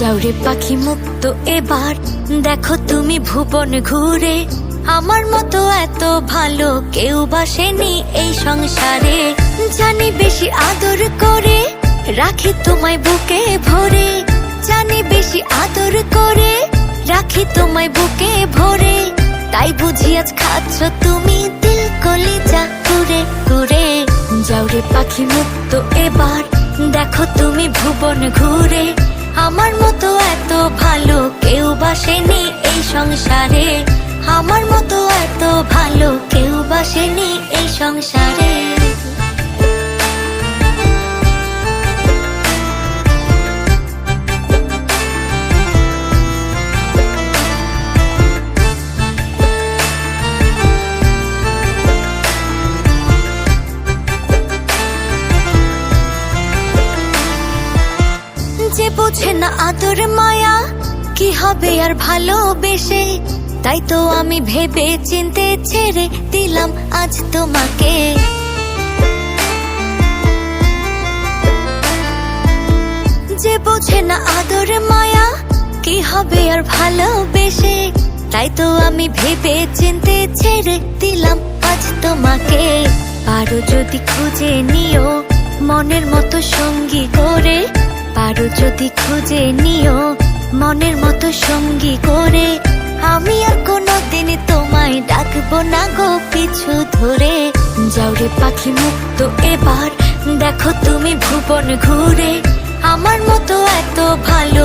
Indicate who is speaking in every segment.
Speaker 1: যাওরে পাখি মুক্ত এবার। দেখো তুমি ভুবন ঘুরে, আমার মতো এত ভালো কেউ বাসেনি এই সংসারে। জানি বেশি আদর করে, রাখি তোমায় বুকে ভরে। জানি বেশি আদর করে, রাখি তোমায় বুকে ভরে। তাই বুঝি আজ খাচ্ছ তুমি দিল কলি কলিজা কুরে কুরে যাওরে পাখি মুক্ত এবার, দেখো তুমি ভুবন ঘুরে। আমার মতো এত ভালো কেউ বাসেনি এই সংসারে। আমার মতো এত ভালো কেউ বাসেনি এই সংসারে। যে বোঝে না আদর মায়া, কি হবে আর ভালোবেসে? তাই তো আমি ভেবে চিনতে ছেড়ে দিলাম আজ তোমাকে। যে বোঝে না আদর মায়া, কি হবে আর ভালোবেসে? তাই তো আমি ভেবে চিনতে ছেড়ে দিলাম আজ তোমাকে। পারো যদি খুঁজে নিও মনের মতো সঙ্গী করে পারো যদি খুঁজে নিও, মনের মতো সঙ্গী করে। আমি আর কোনোদিন তোমায় ডাকবো না গো পিছু ধরে। যাও রে পাখি মুক্ত এবার, দেখো তুমি ভুবন ঘুরে। আমার মতো এত ভালো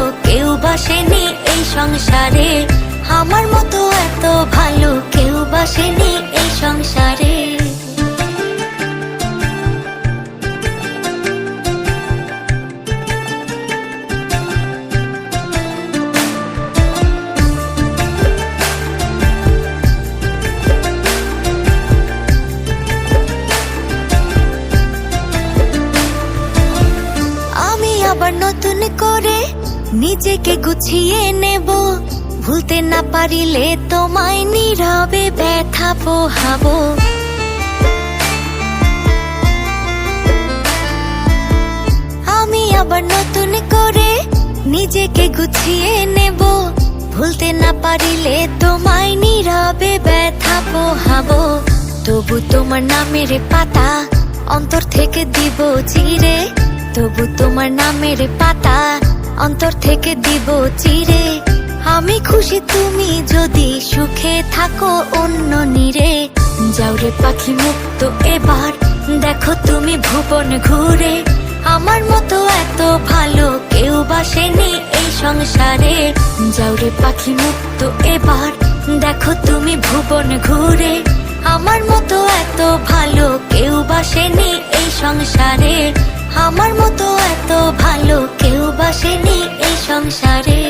Speaker 1: আবার নতুন করে নিজেকে গুছিয়ে নেব। ভুলতে না পারিলে তোমায় নীরবে ব্যথা পোহাবো। আমি আবার নতুন করে নিজেকে গুছিয়ে নেব। ভুলতে না পারিলে তোমায় নীরবে ব্যথা পোহাবো। তবু তোমার নামের পাতা অন্তর থেকে দিব চিরে। তবু তোমার নামের পাতা। অন্তর থেকে দিব চিরে। আমি খুশি তুমি যদি সুখে থাকো অন্য নীরে। যাওরে পাখি মুক্ত এবার, দেখো তুমি ভুবন ঘুরে। আমার মতো এত ভালো কেউ বাসেনি এই সংসারে। যাওরে পাখি মুক্ত এবার, দেখো তুমি ভুবন ঘুরে। আমার মতো এত ভালো কেউ বাসেনি এই সংসারে। আমার মতো এত ভালো কেউ বাসেনি এই সংসারে।